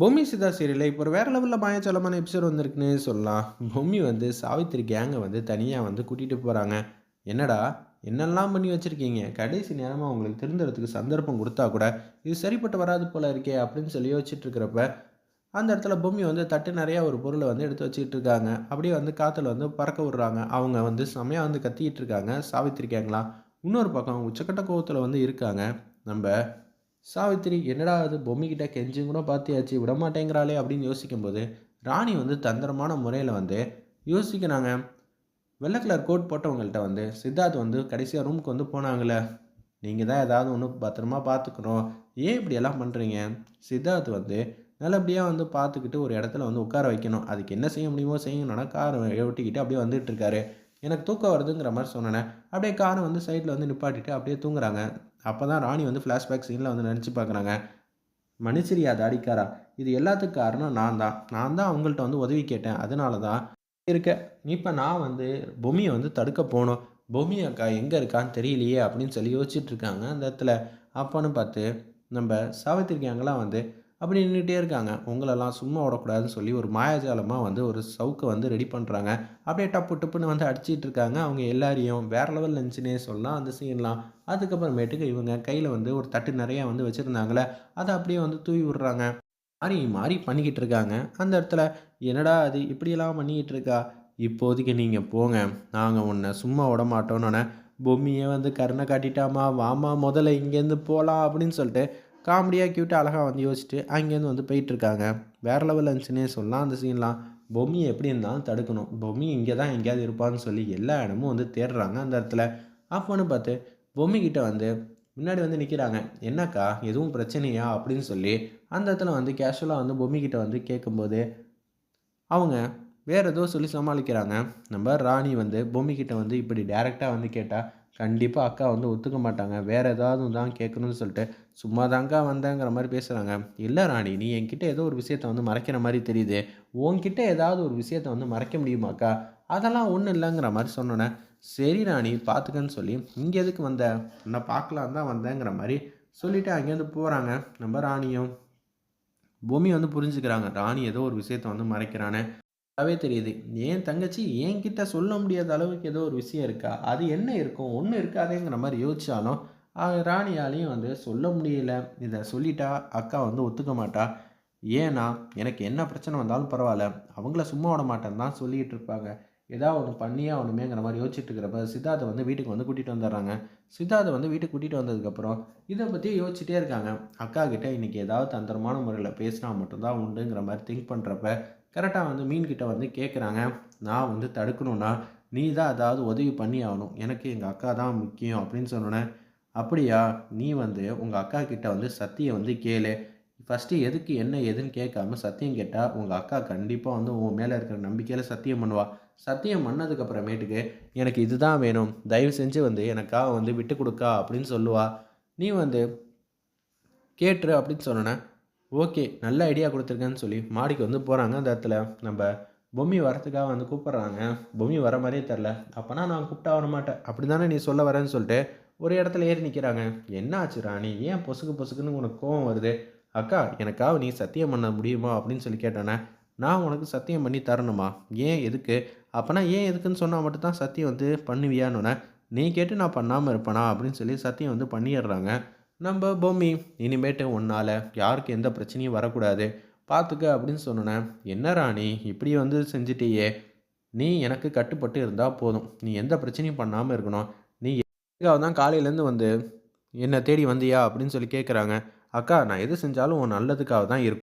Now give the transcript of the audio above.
பொம்மி சிதா சீரியலில் இப்போ ஒரு வேறு லெவலில் மாயாச்சலமான எபிசோட் வந்திருக்குன்னு சொல்லலாம். பூமி வந்து சாவித்திரி கேங்கை வந்து தனியாக வந்து கூட்டிகிட்டு போகிறாங்க என்னடா என்னெல்லாம் பண்ணி வச்சுருக்கீங்க? கடைசி நேரமாக உங்களுக்கு திருந்துறதுக்கு சந்தர்ப்பம் கொடுத்தா கூட இது சரிப்பட்டு வராது போல இருக்கே அப்படின்னு சொல்லி யோசிச்சுட்டு இருக்கிறப்ப அந்த இடத்துல பூமி வந்து தட்டு நிறையா ஒரு பொருளை வந்து எடுத்து வச்சுக்கிட்டு இருக்காங்க. அப்படியே வந்து காற்றுல வந்து பறக்க விடுறாங்க. அவங்க வந்து செமையாக வந்து கத்திக்கிட்டு இருக்காங்க. சாவித்திரி இன்னொரு பக்கம் உச்சக்கட்ட கோவத்தில் வந்து இருக்காங்க. நம்ம சாவித்திரி என்னடா அது பொம்மிக்கிட்ட கெஞ்சும் கூட பார்த்தியாச்சு விட மாட்டேங்கிறாளே அப்படின்னு யோசிக்கும்போது ராணி வந்து தந்திரமான முறையில் வந்து யோசிக்கிறாங்க. வெள்ளை கலர் கோட் போட்டவங்கள்ட்ட வந்து சித்தார்த் வந்து கடைசியாக ரூமுக்கு வந்து போனாங்களே. நீங்கள் தான் ஏதாவது ஒன்று பத்திரமா பார்த்துக்கணும் ஏன் இப்படி எல்லாம் பண்ணுறீங்க சித்தார்த் வந்து நல்லபடியாக வந்து பார்த்துக்கிட்டு ஒரு இடத்துல வந்து உட்கார வைக்கணும். அதுக்கு என்ன செய்ய முடியுமோ செய்யணும்னா காரை ஓட்டிக்கிட்டு அப்படியே வந்துட்டுருக்காரு எனக்கு தூக்கம் வருதுங்கிற மாதிரி சொன்னேன். அப்படியே காரை வந்து சைடில் வந்து நிப்பாட்டிட்டு அப்படியே தூங்குறாங்க. அப்போ தான் ராணி வந்து ஃப்ளாஷ்பேக் சீனில் வந்து நினச்சி பார்க்குறாங்க. மனுஷரியா தாடிக்காரா? இது எல்லாத்துக்கும் காரணம் நான் தான். நான் தான் அவங்கள்ட்ட வந்து உதவி கேட்டேன். அதனால தான் இருக்க. இப்போ நான் வந்து பொம்மியை வந்து தடுக்க போகணும். பொம்மி அக்கா எங்கே இருக்கான்னு தெரியலையே அப்படின்னு சொல்லி யோசிச்சுட்டு இருக்காங்க அந்த இடத்துல. அப்போன்னு பார்த்து நம்ம சாவித்திரிக்காங்களாம் வந்து அப்படி நின்றுட்டே இருக்காங்க. உங்களெல்லாம் சும்மா விடக்கூடாதுன்னு சொல்லி ஒரு மாயாஜாலமாக வந்து ஒரு சவுக்கை வந்து ரெடி பண்ணுறாங்க அப்படியே டப்பு டப்புன்னு வந்து அடிச்சிட்டு இருக்காங்க. அவங்க எல்லாரையும் வேறு லெவல் நினச்சினே சொல்லலாம் அந்த சீன்லாம் அதுக்கப்புறமேட்டுக்கு இவங்க கையில் வந்து ஒரு தட்டு நிறையா வந்து வச்சுருந்தாங்களே அதை அப்படியே வந்து தூவி விடுறாங்க. மாறி மாறி பண்ணிக்கிட்டு இருக்காங்க. அந்த இடத்துல என்னடா அது இப்படியெல்லாம் பண்ணிக்கிட்டு இருக்கா? இப்போதைக்கு நீங்கள் போங்க. நாங்கள் உன்னை சும்மா விட மாட்டோன்னொன்னே பொம்மியை வந்து கருணை காட்டிட்டாமா வாமா முதல்ல இங்கேருந்து போகலாம் அப்படின்னு சொல்லிட்டு காமெடியாக க்யூட்டாக அழகாக வந்து யோசிச்சுட்டு அங்கேருந்து வந்து போயிட்டுருக்காங்க. வேறு லெவலில் இருந்துச்சுன்னே சொல்லலாம். அந்த சீன்லாம் பொம்மி எப்படி இருந்தாலும் தடுக்கணும். பொம்மி இங்கே தான் எங்கேயாவது இருப்பான்னு சொல்லி எல்லா இடமும் வந்து தேடுறாங்க அந்த இடத்துல. அப்போன்னு பார்த்து பொம்மிக்கிட்ட வந்து முன்னாடி வந்து நிற்கிறாங்க என்னக்கா எதுவும் பிரச்சனையா? அப்படின்னு சொல்லி அந்த இடத்துல வந்து கேஷுவலாக வந்து பொம்மிக்கிட்ட வந்து கேட்கும்போது அவங்க வேறு ஏதோ சொல்லி சமாளிக்கிறாங்க. நம்ம ராணி வந்து பொம்மிக்கிட்ட வந்து இப்படி டேரெக்டாக வந்து கேட்டால் கண்டிப்பாக அக்கா வந்து ஒத்துக்க மாட்டாங்க. வேறு ஏதாவது தான் கேட்கணும்னு சொல்லிட்டு சும்மா தாங்க்கா வந்தேங்கிற மாதிரி பேசுகிறாங்க இல்லை ராணி நீ என்கிட்ட ஏதோ ஒரு விஷயத்த வந்து மறைக்கிற மாதிரி தெரியுது. உன்கிட்ட ஏதாவது ஒரு விஷயத்த வந்து மறைக்க முடியுமாக்கா அதெல்லாம் ஒன்றும் இல்லைங்கிற மாதிரி சொன்னோன்னே சரி ராணி பார்த்துக்கன்னு சொல்லி இங்கே எதுக்கு வந்த? உன்னை பார்க்கலாம் தான் வந்தேங்கிற மாதிரி சொல்லிவிட்டு அங்கேருந்து போகிறாங்க நம்ம ராணியும் பூமி வந்து புரிஞ்சுக்கிறாங்க. ராணி ஏதோ ஒரு விஷயத்த வந்து மறைக்கிறானே. நல்லாவே தெரியுது. என் தங்கச்சி என்கிட்ட சொல்ல முடியாத அளவுக்கு ஏதோ ஒரு விஷயம் இருக்கா? அது என்ன இருக்கும்? ஒன்றும் இருக்காதேங்கிற மாதிரி யோசிச்சாலும் ராணியாலையும் வந்து சொல்ல முடியல. இதை சொல்லிட்டா அக்கா வந்து ஒத்துக்க மாட்டா. ஏன்னா எனக்கு என்ன பிரச்சனை வந்தாலும் பரவாயில்ல. அவங்கள சும்மா விட மாட்டேன்னு தான் சொல்லிக்கிட்டு இருப்பாங்க. ஏதாவது ஒன்று பண்ணியே ஒன்றுமேங்கிற மாதிரி யோசிச்சுட்டு இருக்கிறப்ப சித்தார்த்தை வந்து வீட்டுக்கு வந்து கூட்டிகிட்டு வந்துடுறாங்க. சித்தார்த்தை வந்து வீட்டுக்கு கூட்டிகிட்டு வந்ததுக்கப்புறம் இதை பற்றி யோசிச்சுட்டே இருக்காங்க. அக்கா கிட்டே இன்றைக்கி ஏதாவது தந்திரமான முறையில் பேசினா மட்டும்தான் உண்டுங்கிற மாதிரி திங்க் பண்ணுறப்ப கரெக்டாக வந்து மீன்கிட்ட வந்து கேட்குறாங்க நான் வந்து தடுக்கணும்னா நீ தான் அதாவது உதவி பண்ணி ஆகணும் எனக்கு எங்கள் அக்கா தான் முக்கியம் அப்படின்னு சொன்னோன்னே அப்படியா? நீ வந்து உங்கள் அக்கா கிட்ட வந்து சத்தியை வந்து கேளு. ஃபஸ்ட்டு எதுக்கு என்ன எதுன்னு கேட்காம சத்தியம் கேட்டால் உங்கள் அக்கா கண்டிப்பாக வந்து உன் மேலே இருக்கிற நம்பிக்கையில் சத்தியம் பண்ணுவா. சத்தியம் பண்ணதுக்கப்புறமேட்டுக்கு எனக்கு இதுதான் வேணும். தயவு செஞ்சு வந்து எனக்காக வந்து விட்டு கொடுக்கா அப்படின்னு சொல்லுவா. நீ வந்து கேட்டுரு அப்படின்னு சொன்னேன் ஓகே நல்ல ஐடியா கொடுத்துருக்கேன்னு சொல்லி மாடிக்கு வந்து போகிறாங்க அந்த இடத்துல நம்ம பொம்மி வரத்துக்காக வந்து கூப்பிட்றாங்க. பொம்மி வர மாதிரியே தெரில அப்போனா நான் கூப்பிட்டா வர மாட்டேன். அப்படி தானே நீ சொல்ல வரேன்னு சொல்லிட்டு ஒரு இடத்துல ஏறி நிற்கிறாங்க என்ன ஆச்சு ராணி? ஏன் பொசுக்கு பொசுக்குன்னு உனக்கு கோவம் வருது? அக்கா எனக்காக நீ சத்தியம் பண்ண முடியுமா? அப்படின்னு சொல்லி கேட்டானே நான் உனக்கு சத்தியம் பண்ணி தரணுமா? ஏன் எதுக்கு? அப்போனா ஏன் எதுக்குன்னு சொன்னால் மட்டும்தான் சத்தியம் வந்து பண்ணுவியான்னு நீ கேட்டு நான் பண்ணாமல் இருப்பேனா? அப்படின்னு சொல்லி சத்தியம் வந்து பண்ணிடுறாங்க. நம்ம பொம்மி இனிமேட்டு உன்னால் யாருக்கு எந்த பிரச்சனையும் வரக்கூடாது. பார்த்துக்க அப்படின்னு சொன்னேன் என்ன ராணி இப்படி வந்து செஞ்சிட்டியே. நீ எனக்கு கட்டுப்பட்டு இருந்தால் போதும். நீ எந்த பிரச்சனையும் பண்ணாமல் இருக்கணும். நீ எதுக்காக தான் காலையிலேருந்து வந்து என்னை தேடி வந்தியா? அப்படின்னு சொல்லி கேட்குறாங்க அக்கா நான் எது செஞ்சாலும் உன் நல்லதுக்காக தான் இருக்கும்.